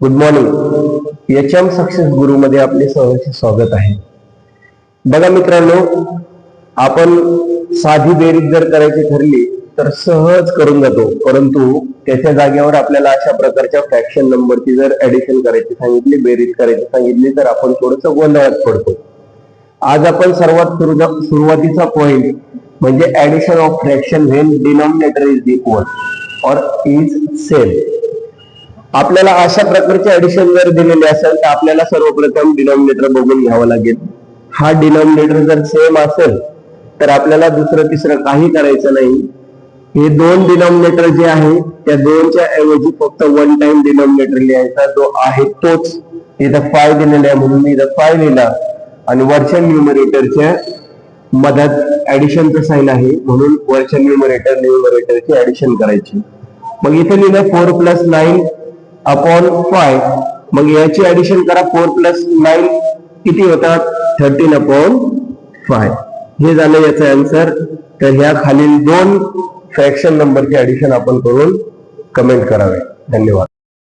Good morning H M success गुरुमध्ये आपले सर्वांचे स्वागत आहे. बघा मित्रांनो आपण साधी बेरीज जर करायची ठरली तर सहज करून जातो. परंतु त्याच्या जागेवर आपल्याला अशा प्रकारच्या फ्रॅक्शन नंबरची जर ऍडिशन करायची सांगितली बेरीज करायची सांगितली तर आपण थोडस गोंधळात पडतो. आज आपण सर्वात सुरुवातीचा पॉइंट म्हणजे addition of fraction when denominator is equal और इज सेम आपल्याला अशा प्रकारचे ऍडिशन जर दिलेले असेल तर आपल्याला सर्वप्रथम डिनॉमिनेटर बघून घ्यावं लागेल. हा डिनॉमिनेटर जर सेम असेल तर आपल्याला दुसरं तिसरं काही करायचं नाही. हे दोन डिनॉमिनेटर जे आहे त्या दोनच्या ऐवजी फक्त वन टाइम डिनॉमिनेटर लिहायचा जो आहे तोच. इथं फाय दिलेला आहे म्हणून मी इथं फाय लिहिला. आणि वरच्या न्युमरेटरच्या मधात ऍडिशनचं साईन आहे म्हणून वरच्या न्युमरेटर न्युमरेटरची ऍडिशन करायची. मग इथे लिहिलं four plus nine upon five मग याची ऍडिशन करा फोर प्लस नाईन किती होतात? थर्टीन अपॉन फाय हे झालं याचं आन्सर तर ह्या खालील दोन फ्रॅक्शन नंबरचे ऍडिशन आपण करून कमेंट करावे. धन्यवाद.